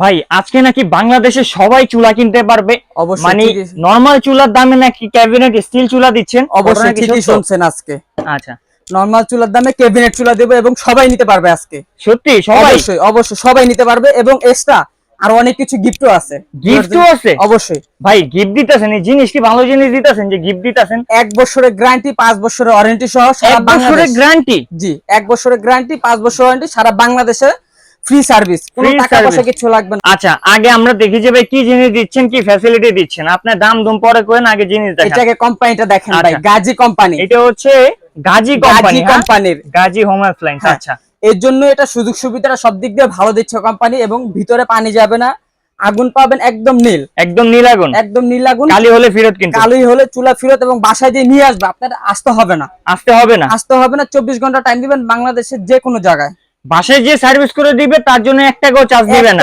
ভাই আজকে নাকি বাংলাদেশে সবাই চুলা কিনতে পারবে। মানে নরমাল চুলার দামে নাকি ক্যাবিনেট স্টিল চুলা দিচ্ছেন? অবশ্যই ঠিকই শুনছেন আজকে। আচ্ছা। নরমাল চুলার দামে ক্যাবিনেট চুলা দেবো এবং সবাই নিতে পারবে আজকে। সত্যি? সবাই? অবশ্যই অবশ্যই সবাই নিতে পারবে এবং এক্সট্রা আর অনেক কিছু গিফটও আছে। গিফটও আছে? অবশ্যই। ভাই গিফট দিতেছেন এই জিনিস কি ভালো জিনিস দিতেছেন যে গিফট দিতেছেন? এক বছরের গ্যারান্টি পাঁচ বছরের ওয়ারেন্টি সহ সারা বছরের গ্যারান্টি জি এক বছরের গ্যারান্টি পাঁচ বছর ওয়ারেন্টি সারা বাংলাদেশে ফ্রি সার্ভিস কোনো টাকা পয়সা। কিছু লাগবে না। আচ্ছা আগে আমরা দেখি যে ভাই কি জিনিস দিচ্ছেন কি ফ্যাসিলিটি দিচ্ছেন? আপনার দাম দুম পরে করেন আগে জিনিস দেখান। এটাকে কোম্পানিটা দেখেন ভাই আচ্ছা। গাজী কোম্পানি এটা হচ্ছে গাজী কোম্পানি গাজী কোম্পানির গাজী হোম অ্যাপ্লায়েন্স হ্যাঁ। আচ্ছা। এর জন্য এটা সুযোগ সুবিধাটা সব দিক দিয়ে ভালো দিচ্ছে কোম্পানি এবং ভিতরে পানি যাবে না আগুন পাবেন একদম নীল। একদম নীলাগুন একদম নীল আগুন। কালি হলে ফেরত কিন্তু। কালোই হলে চুলা ফিরত এবং বাসায় দিয়ে নিয়ে আসবে আপনার আসতে হবে না। আসতে হবে না। আসতে হবে না চব্বিশ ঘণ্টা টাইম দিবেন বাংলাদেশের যে কোনো জায়গায়। বাসায় যে সার্ভিস করে দিবে তার জন্য এক টাকাও চার্জ দিবে না।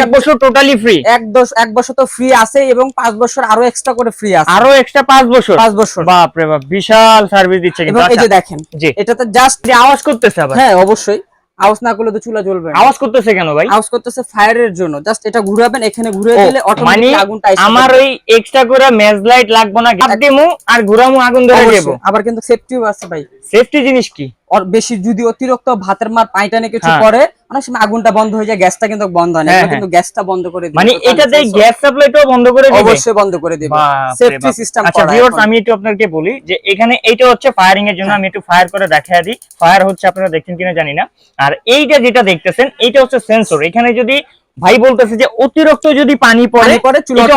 এক বছর টোটালি ফ্রি এক দশ এক বছর তো ফ্রি আছে এবং পাঁচ বছর আরও এক্সট্রা করে ফ্রি আছে। আরও এক্সট্রা পাঁচ বছর? পাঁচ বছর। বাপরে বাপ বিশাল সার্ভিস দিচ্ছে কিন্তু। এই যে আচ্ছা, দেখেন জি। এটাতে জাস্ট আওয়াজ করতেছে আবার। হ্যাঁ অবশ্যই। আওয়াজ না করলে তো চুলা জ্বলবে আওয়াজ করতেছে কেন ভাই? আওয়াজ করতেছে ফায়ারের জন্য। জাস্ট এটা ঘুরাবেন এখানে ঘুরে দিলে মানে অটোমেটিক আগুনটা এসে আমার ওই এক্সট্রা করে মেজ লাইট লাগবে না দিমু আর ঘুরামু আগুন ধরে অবশ্যই। আবার কিন্তু সেফটিও আছে ভাই। সেফটি জিনিস কি? আর বেশি যদি অতিরিক্ত ভাতের মার পাইটানে নিয়ে কিছু হ্যাঁ। করে অনেক সময় আগুনটা বন্ধ হয়ে যায় গ্যাসটা কিন্তু বন্ধ হয় না। হ্যাঁ, এগুলো হ্যাঁ। কিন্তু গ্যাসটা বন্ধ করে দিবে। মানে এটা গ্যাস সাপ্লাইটাও বন্ধ করে দিবে? অবশ্যই বন্ধ করে দিবে। সেফটি সিস্টেম আচ্ছা ভিউয়ার্স আমি একটু আপনাকে বলি যে এখানে এইটা হচ্ছে ফায়ারিং এর জন্য হ্যাঁ। আমি একটু ফায়ার করে দেখায় দিই। ফায়ার হচ্ছে আপনারা দেখছেন কিনা জানি না। আর এইটা যেটা দেখতেছেন এইটা হচ্ছে সেন্সর এখানে যদি ভাই বলতেছে যে অতিরিক্ত যদি পানি পড়ে পানি পরে চুলা এটা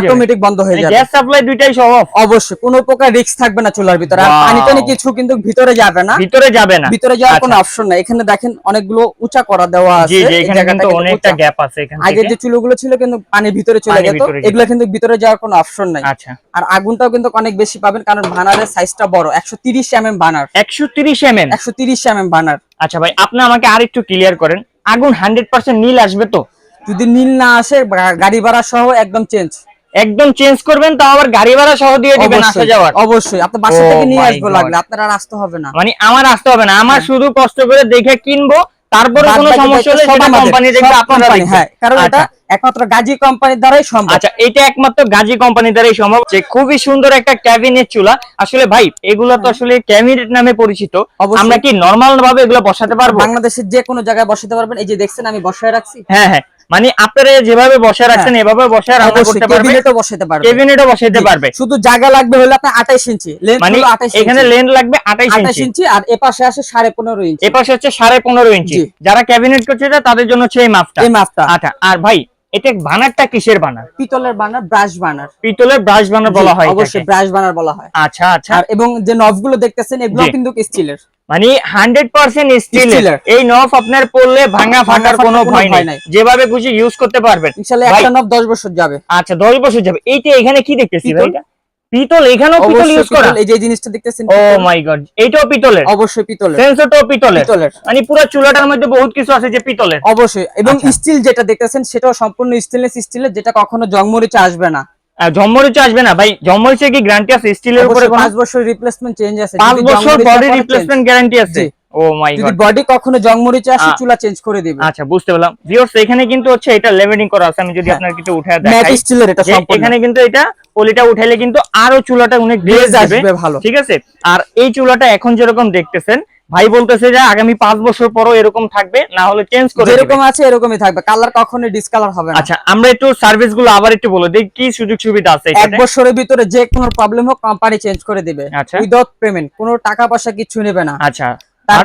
অটোমেটিক বন্ধ হয়ে যাবে। গ্যাস সাপ্লাই দুইটাই সহ। অবশ্যই কোনো প্রকার রিস্ক থাকবে না চুলার ভিতরে। আর. পানি টানি কিছু কিন্তু ভিতরে যাবে না। ভিতরে যাবে না। ভিতরে যাওয়ার কোনো আচ্ছা। অপশন নাই। এখানে দেখেন অনেকগুলো উঁচা করা দেওয়া আছে। জি জি এখানে কিন্তু অনেকটা গ্যাপ আছে এখান আগে যে চুলোগুলো ছিল কিন্তু পানি ভিতরে চলে যেত। এগুলো কিন্তু ভিতরে যাওয়ার কোনো অপশন নাই। আচ্ছা। আর আগুনটাও কিন্তু অনেক বেশি পাবেন কারণ বানারের সাইজটা বড়। একশো তিরিশ এম এম বানার। একশো তিরিশ এম এম একশো তিরিশ এম এম বানার। আচ্ছা ভাই আপনি আমাকে আরেকটু ক্লিয়ার করেন। আগুন হান্ড্রেড পার্সেন্ট নীল আসবে তো। যদি নীল না আসে গাড়ি ভাড়া সহ একদম চেঞ্জ একদম চেঞ্জ করবেন তাও আবার গাড়ি ভাড়া সহ দিয়ে দিবেন আসা যাওয়ার। অবশ্যই। আপনার বাসা Oh থেকে নিয়ে আসব. লাগলে আপনার আর আসতে হবে না। মানে আমার আসতে হবে না। আমার শুধু কষ্ট করে দেখে কিনবো তারপরে কোনো সমস্যা হলে সেটা কোম্পানি দেখবে আপনারা দেখবেন। হ্যাঁ কারণ এটা আচ্ছা। একমাত্র গাজী কোম্পানির দ্বারাই সম্ভব। আচ্ছা এটা একমাত্র গাজী কোম্পানির দ্বারাই সম্ভব যে খুবই সুন্দর একটা ক্যাবিনেট চুলা। আসলে ভাই এগুলো তো আসলে ক্যাবিনেট নামে পরিচিত। আমরা কি নরমাল ভাবে এগুলো বসাতে পারব? বাংলাদেশের যে কোনো জায়গায় বসাতে পারবেন। এই যে দেখছেন আমি বসায় রাখছি। হ্যাঁ হ্যাঁ। মানে আপনারা যেভাবে বসে রাখছেন এভাবে বসে রান্না করতে পারবে ক্যাবিনেটও বসাতে পারবেন। কেবিনেটও বসাতে পারবে। শুধু জায়গা লাগবে হলে আপনার আঠাইশ ইঞ্চি লেন্থ মানে এখানে লেন্থ লাগবে আঠাইশ আঠাইশ ইঞ্চি। ইঞ্চি আর এপাশে আছে সাড়ে পনেরো ইঞ্চি। এপাশে হচ্ছে সাড়ে পনেরো ইঞ্চি। যারা ক্যাবিনেট করছে তাদের জন্য হচ্ছে এই মাপটা। এই মাপটা। আচ্ছা আর ভাই এটা বানারটা কিসের বানার? পিতলের বানার ব্রাশ বানার। পিতলের ব্রাশ বানার বলা হয় অবশ্যই ব্রাশ বানার বলা হয়। আচ্ছা আচ্ছা। আর এবং যে নবগুলো দেখতেছেন এগুলো কিন্তু স্টিলের। মানে হান্ড্রেড পার্সেন্ট স্টিল এই নফ আপনার পড়লে ভাঙা ফাটার কোনো ভয় নাই। যেভাবে খুশি ইউজ করতে পারবেন। একটা নব দশ বছর যাবে। আচ্ছা দশ বছর যাবে। এইটা এখানে কি দেখতেছি ভাই পিতল। এখানেও পিতল ইউজ করা। এই যে জিনিসটা দেখতেছেন ও মাই গড এইটাও পিতলের। অবশ্যই পিতলের। সেন্সরটাও পিতলের। পিতলের। মানে পুরো চুলাটার মধ্যে বহুত কিছু আছে যে পিতলের। অবশ্যই এবং আচ্ছা। স্টিল যেটা দেখতেছেন সেটাও সম্পূর্ণ স্টেনলেস স্টিলের যেটা কখনো জংমরিচে আসবে না। আর জম্মরিচে আসবে না। ভাই জম্মরিচে কি গ্যারান্টি আছে? স্টিলের উপরে অবশ্যই কোনো? পাঁচ বছর রিপ্লেসমেন্ট চেঞ্জ আছে। 5 বছর বডি রিপ্লেসমেন্ট গ্যারান্টি আছে। ও মাই change- যদি বডি কখনো জংমরিচে আসে চুলা চেঞ্জ করে দিবে। আচ্ছা বুঝতে পারলাম। ভিউয়ার্স এখানে কিন্তু হচ্ছে এটা লেভেলিং করা আছে। আমি যদি হ্যাঁ। আপনার কিছু উঠে ম্যাট স্টিলের এটা সম্পূর্ণ। এখানে কিন্তু এটা পলিটা উঠাইলে কিন্তু আরও চুলাটা অনেক গ্লেজ আসবে ভালো। ঠিক আছে? আর এই চুলাটা এখন যেরকম দেখতেছেন ভাই বলতেছে যে আগামী পাঁচ বছর পরও এরকম থাকবে না হলে চেঞ্জ করে দিবে। যেরকম আছে এরকমই থাকবে। কালার কখনো ডিসকালার হবে না। আচ্ছা আমরা একটু সার্ভিসগুলো আবার একটু বলে দিই কি সুযোগ সুবিধা আছে এক বছরের ভিতরে যে কোনো প্রবলেম হোক কোম্পানি চেঞ্জ করে দিবে। উইদাউট পেমেন্ট কোনো টাকা পয়সা কিছু নেবে না। আচ্ছা। আর?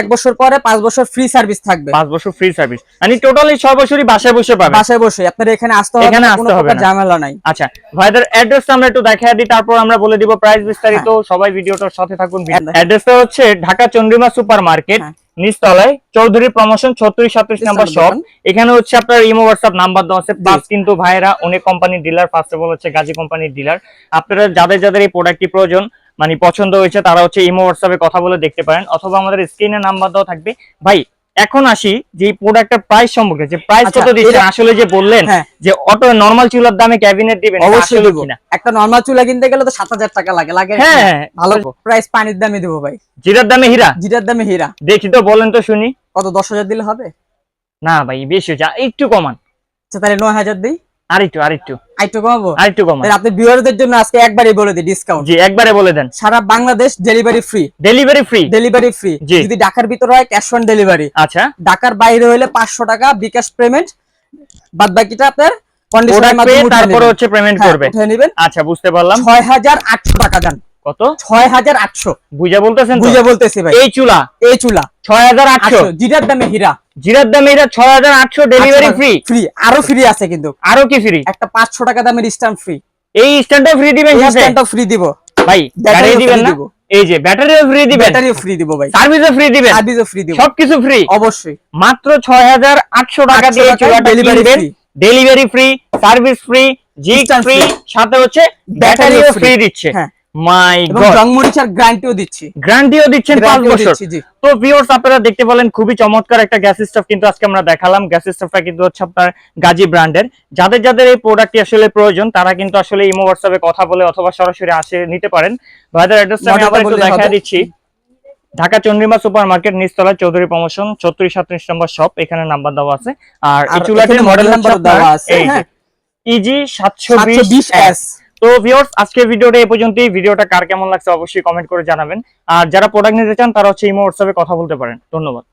এক বছর পরে পাঁচ বছর ফ্রি সার্ভিস থাকবে। পাঁচ বছর ফ্রি সার্ভিস মানে টোটালি ছয় বছরই বাসায় বসে পাবে বাসায় বসে। আপনার এখানে আসতে হবে এখানে আসতে হবে ঝামেলা নাই। আচ্ছা ভাইদের অ্যাড্রেসটা আমরা একটু দেখাই দিই তারপর আমরা বলে দিব প্রাইস বিস্তারিত। হ্যাঁ। সবাই ভিডিওটার সাথে থাকুন। অ্যাড্রেসটা হচ্ছে ঢাকা চন্দ্রিমা সুপার মার্কেট হ্যাঁ। নিচতলায় চৌধুরী প্রমোশন ছত্রিশ সাতত্রিশ নাম্বার শপ এখানে হচ্ছে আপনার ইমো হোয়াটসঅ্যাপ নাম্বার দেওয়া আছে। প্লাস কিন্তু ভাইরা অনেক কোম্পানির ডিলার ফার্স্ট অফ অল হচ্ছে গাজী কোম্পানির ডিলার আপনারা যাদের যাদের এই প্রোডাক্টটি প্রয়োজন মানে পছন্দ হয়েছে তারা হচ্ছে ইমো হোয়াটসঅ্যাপে কথা বলে দেখতে পারেন অথবা আমাদের স্ক্রিনে নাম্বার দেওয়া থাকবে। ভাই এখন আসি যে প্রোডাক্টের প্রাইস সম্পর্কে যে প্রাইস আচ্ছা, কত দিচ্ছেন আসলে যে বললেন হ্যাঁ। যে অটো নরমাল চুলার দামে ক্যাবিনেট দিবেন অবশ্যই দেবো। একটা নর্মাল চুলা কিনতে গেলে তো সাত হাজার টাকা লাগে লাগে হ্যাঁ, হ্যাঁ, ভালো প্রাইস পানির দামে দেবো ভাই। জিরার দামে হীরা? জিরার দামে হীরা। দেখি তো বলেন তো শুনি। কত দশ হাজার দিলে হবে? না ভাই বেশি যা একটু কমান। আচ্ছা তাহলে নয় হাজার দিই। আর একটু আর একটু আরেকটু কমাবো? আপনি ভিউয়ারদের জন্য আজকে একবারই বলে দিই ডিসকাউন্ট জি একবারে বলে দেন। সারা Bangladesh delivery free delivery free delivery free জি। যদি ঢাকার ভিতরে হয় ক্যাশ অন ডেলিভারি আচ্ছা। ঢাকার বাইরে হলে টাকা বিকাশ পেমেন্ট বাদ বাকিটা আপনার কন্ডিশনের মাধ্যমে তারপরে হচ্ছে পেমেন্ট হ্যাঁ, করবে। নেবেন। আচ্ছা বুঝতে পারলাম। ছয় হাজার আটশো টাকা দেন। কত? বুঝা বলতেছেন বুঝে বলতেছি ভাই। এই চুলা? এই চুলা। ছয় হাজার আটশো। জিরার দামে হীরা। জিরার দামে ছয় হাজার আটশো ডেলিভারি ফ্রি ফ্রি আরও ফ্রি আছে কিন্তু। আরও কি ফ্রি একটা পাঁচশো টাকা দামের স্ট্যাম্প ফ্রি এই স্ট্যান্ডটা ফ্রি দিবেন ফ্রি দিব। ভাই ব্যাটারি দিবেন না? এই যে ব্যাটারিও ফ্রি দিবেন। ব্যাটারিও ফ্রি দিব ভাই। সার্ভিসও ফ্রি দিবেন। সার্ভিসও ফ্রি দিব। সবকিছু ফ্রি অবশ্যই। মাত্র টাকা দিয়ে চুলাটা ডেলিভারি ফ্রি সার্ভিস ফ্রি জিগ ফ্রি সাথে হচ্ছে ব্যাটারিও ব্যাটারিও ফ্রি দিচ্ছে। হ্যাঁ। মাই গড রং মরিচার গ্যারান্টিও দিচ্ছি। গ্যারান্টিও দিচ্ছেন পাঁচ গ্যারান্টিও বছর। তো ভিউয়ার্স আপনারা দেখতে পেলেন খুবই চমৎকার একটা গ্যাস স্টোভ কিন্তু আজকে আমরা দেখালাম। গ্যাস স্টোভটা কিন্তু হচ্ছে আপনার গাজী ব্র্যান্ডের যাদের যাদের এই প্রোডাক্টটি আসলে প্রয়োজন তারা কিন্তু আসলে ইমো হোয়াটসঅ্যাপে কথা বলে অথবা সরাসরি আসে নিতে পারেন। ভাইদের অ্যাড্রেসটা আমি আবার একটু বললেই দেখা দিচ্ছি। ঢাকা চন্দ্রিমা সুপার মার্কেট নিচতলা চৌধুরী প্রমোশন ছত্রিশ সাতত্রিশ নম্বর শপ এখানে নাম্বার দেওয়া আছে। আর এই চুলাটির মডেল নাম্বার দেওয়া আছে। ইজি সাতশো বিশ বিশ এস তো ভিউয়ার্স আজকের ভিডিওটা এই পর্যন্তই। ভিডিওটা কার কেমন লাগছে অবশ্যই কমেন্ট করে জানাবেন। আর যারা প্রোডাক্ট নিতে চান, তারা হচ্ছে ইমো হোয়াটসঅ্যাপে কথা বলতে পারেন। ধন্যবাদ।